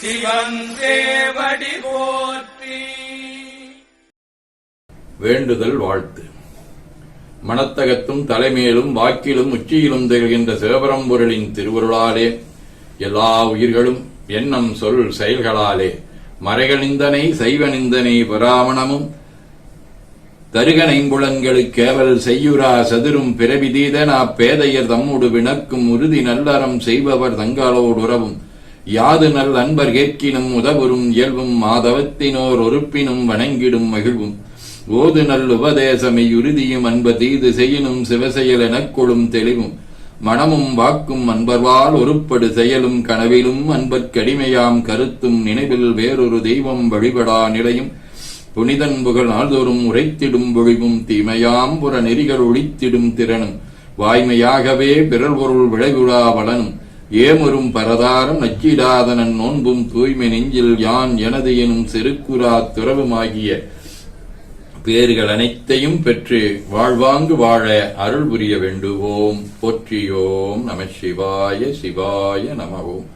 சிவன் போற்றி. வேண்டுதல் வாழ்த்து. மனத்தகத்தும் தலைமையிலும் வாக்கிலும் உச்சியிலும் திகழ்கின்ற சிவபரம்பொருளின் திருவருளாலே எல்லா உயிர்களும் எண்ணம் சொல் செயல்களாலே மறைகளிந்தனை செய்வ நிந்தனை பராமணமும் தருகனைம்புலங்களுக்கேவல் செய்யுரா சதுரும் பிறவிதீதனா பேதையர் தம்முடு வினக்கும் உறுதி நல்லறம் செய்பவர் தங்களோடு உறவும். யாது நல் அன்பர் கேட்கினும் உதவுறும் இயல்பும் மாதவத்தினோர் ஒருப்பினும் வணங்கிடும் மகிழ்வும். ஓது நல் உபதேசமை உறுதியும் அன்ப தீது செய்யினும் சிவசெயல் எனக் கொளும் தெளிவும். மனமும் வாக்கும் அன்பர்வால் ஒருப்படு செயலும் கனவிலும் அன்பற்கடிமையாம் கருத்தும் நினைவில் வேறொரு தெய்வம் வழிபடா நிலையும். புனிதன் புகழ் நாள்தோறும் உரைத்திடும் பொழிவும் தீமையாம் புற நெறிகள் ஒழித்திடும் திறனும். வாய்மையாகவே பிறர் பொருள் விளைவுழா வளனும். ஏமரும் பரதாரம் நச்சிடாதனன் நோன்பும் தூய்மை நெஞ்சில் யான் எனது எனும் செருக்குரா துறவுமாகிய பேர்கள் அனைத்தையும் பெற்று வாழ்வாங்கு வாழ அருள் புரிய வேண்டுவோம். போற்றியோம் நம சிவாய சிவாய நமவோம்.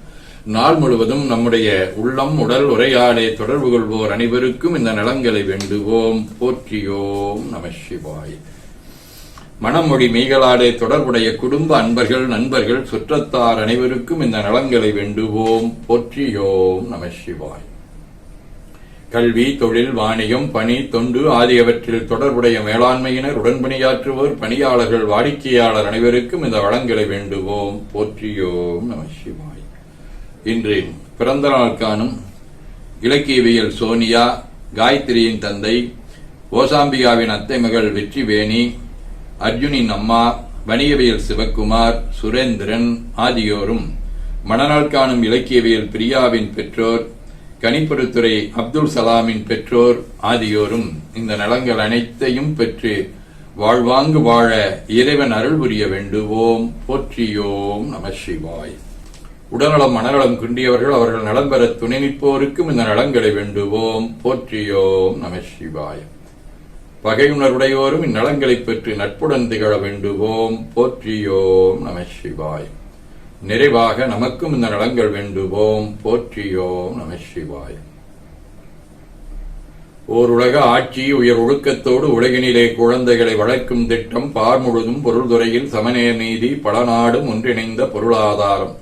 நாள் முழுவதும் நம்முடைய உள்ளம் உடல் உரையாடே தொடர்பு கொள்வோர் அனைவருக்கும் இந்த நலங்களை வேண்டுவோம். போற்றியோம் நம சிவாய. மனமொழி மெய்களாலே தொடர்புடைய குடும்ப அன்பர்கள் நண்பர்கள் சுற்றத்தார் அனைவருக்கும் இந்த நலங்களை வேண்டுவோம். போற்றியோம் நம சிவாய். கல்வி தொழில் வாணிகம் பணி தொண்டு ஆகியவற்றில் தொடர்புடைய மேலாண்மையினர் உடன்பணியாற்றுவோர் பணியாளர்கள் வாடிக்கையாளர் அனைவருக்கும் இந்த வளங்களை வேண்டுவோம். போற்றியோம் நம சிவாய். இன்று பிறந்த நாள் காணும் இலக்கியவியல் சோனியா காயத்ரியின் தந்தை ஓசாம்பிகாவின் அத்தை மகள் வெற்றிவேணி அர்ஜுனின் அம்மா வணிகவியல் சிவக்குமார் சுரேந்திரன் ஆகியோரும் மணநாள் காணும் இலக்கியவியல் பிரியாவின் பெற்றோர் கணிப்பொருத்துறை அப்துல் சலாமின் பெற்றோர் ஆகியோரும் இந்த நலங்கள் அனைத்தையும் பெற்று வாழ்வாங்கு வாழ இறைவன் அருள் புரிய வேண்டுவோம். போற்றியோம் நம சிவாய். உடல்நலம் மனநலம் குன்றியவர்கள் அவர்கள் நலம் பெற துணை நிற்போருக்கும் இந்த நலங்களை வேண்டுவோம். போற்றியோம் நம சிவாயம் பகையுணர்வுடையோரும் இந்நலங்களைப் பெற்று நட்புடன் திகழ வேண்டுவோம். போற்றியோம் நம சிவாய். நிறைவாக நமக்கும் இந்த நலங்கள் வேண்டுவோம். போற்றியோம் நம சிவாய். ஓருலக ஆட்சி உயர் ஒழுக்கத்தோடு உலகினிலே குழந்தைகளை வளர்க்கும் திட்டம் பார் முழுதும் பொருள்துறையில் சமநேர் நீதி பல நாடும் ஒன்றிணைந்த பொருளாதாரம்.